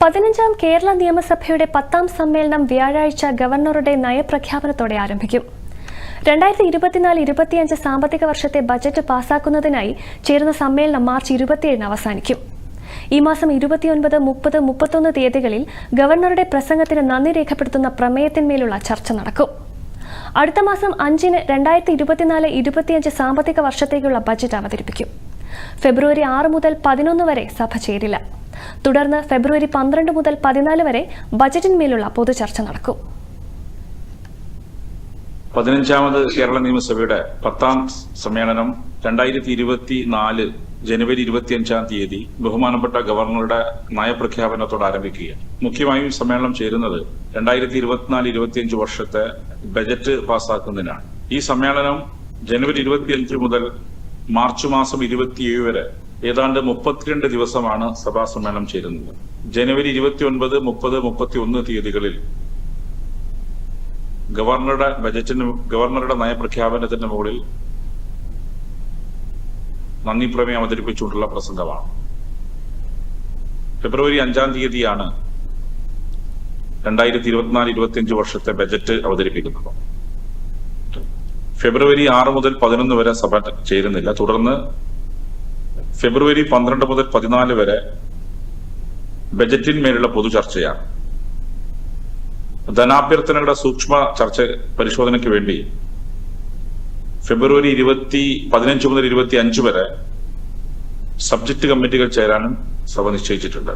പതിനഞ്ചാം കേരള നിയമസഭയുടെ പത്താം സമ്മേളനം വ്യാഴാഴ്ച ഗവർണറുടെ നയപ്രഖ്യാപനത്തോടെ ആരംഭിക്കും. രണ്ടായിരത്തി ഇരുപത്തിനാല് ഇരുപത്തിയഞ്ച് സാമ്പത്തിക വർഷത്തെ ബജറ്റ് പാസാക്കുന്നതിനായി ചേരുന്ന സമ്മേളനം മാർച്ച് ഇരുപത്തിയേഴിന് അവസാനിക്കും. ഈ മാസം ഇരുപത്തിയൊൻപത് മുപ്പത് മുപ്പത്തൊന്ന് തീയതികളിൽ ഗവർണറുടെ പ്രസംഗത്തിന് നന്ദി രേഖപ്പെടുത്തുന്ന പ്രമേയത്തിന്മേലുള്ള ചർച്ച നടക്കും. അടുത്ത മാസം അഞ്ചിന് രണ്ടായിരത്തി ഇരുപത്തിനാല് ഇരുപത്തിയഞ്ച് സാമ്പത്തിക വർഷത്തേക്കുള്ള ബജറ്റ് അവതരിപ്പിക്കും. ഫെബ്രുവരി ആറ് മുതൽ പതിനൊന്ന് വരെ സഭ ചേരില്ല. തുടർന്ന് ഫെബ്രുവരി പന്ത്രണ്ട് മുതൽ പതിനാല് വരെ ബജറ്റിന്മേലുള്ള പൊതുചർച്ച നടക്കും. പതിനഞ്ചാമത് കേരള നിയമസഭയുടെ പത്താം സമ്മേളനം രണ്ടായിരത്തി ഇരുപത്തി നാല് ജനുവരി ഇരുപത്തിയഞ്ചാം തീയതി ബഹുമാനപ്പെട്ട ഗവർണറുടെ നയപ്രഖ്യാപനത്തോട് ആരംഭിക്കുകയാണ്. മുഖ്യമായും സമ്മേളനം ചേരുന്നത് രണ്ടായിരത്തി ഇരുപത്തിനാല് ഇരുപത്തിയഞ്ച് വർഷത്തെ ബജറ്റ് പാസാക്കുന്നതിനാണ്. ഈ സമ്മേളനം ജനുവരി ഇരുപത്തിയഞ്ച് മുതൽ മാർച്ച് മാസം ഇരുപത്തിയേഴ് വരെ ഏതാണ്ട് മുപ്പത്തിരണ്ട് ദിവസമാണ് സഭാ സമ്മേളനം ചേരുന്നത്. ജനുവരി ഇരുപത്തി ഒൻപത് മുപ്പത് മുപ്പത്തി ഒന്ന് തീയതികളിൽ ഗവർണറുടെ ബജറ്റിന് ഗവർണറുടെ നയപ്രഖ്യാപനത്തിന്റെ മുകളിൽ നന്ദി പ്രമേയം അവതരിപ്പിച്ചുകൊണ്ടുള്ള പ്രസംഗമാണ്. ഫെബ്രുവരി അഞ്ചാം തീയതിയാണ് രണ്ടായിരത്തി ഇരുപത്തിനാല് ഇരുപത്തിയഞ്ച് വർഷത്തെ ബജറ്റ് അവതരിപ്പിക്കുന്നത്. ഫെബ്രുവരി ആറ് മുതൽ പതിനൊന്ന് വരെ സഭ ചേരുന്നില്ല. തുടർന്ന് ഫെബ്രുവരി പന്ത്രണ്ട് മുതൽ പതിനാല് വരെ ബജറ്റിന്മേലുള്ള പൊതു ചർച്ചയാണ്. ധനാഭ്യർത്ഥനകളുടെ സൂക്ഷ്മ ചർച്ച പരിശോധനയ്ക്ക് വേണ്ടി ഫെബ്രുവരി ഇരുപത്തി പതിനഞ്ച് മുതൽ ഇരുപത്തി അഞ്ച് വരെ സബ്ജക്ട് കമ്മിറ്റികൾ ചേരാനും സഭ നിശ്ചയിച്ചിട്ടുണ്ട്.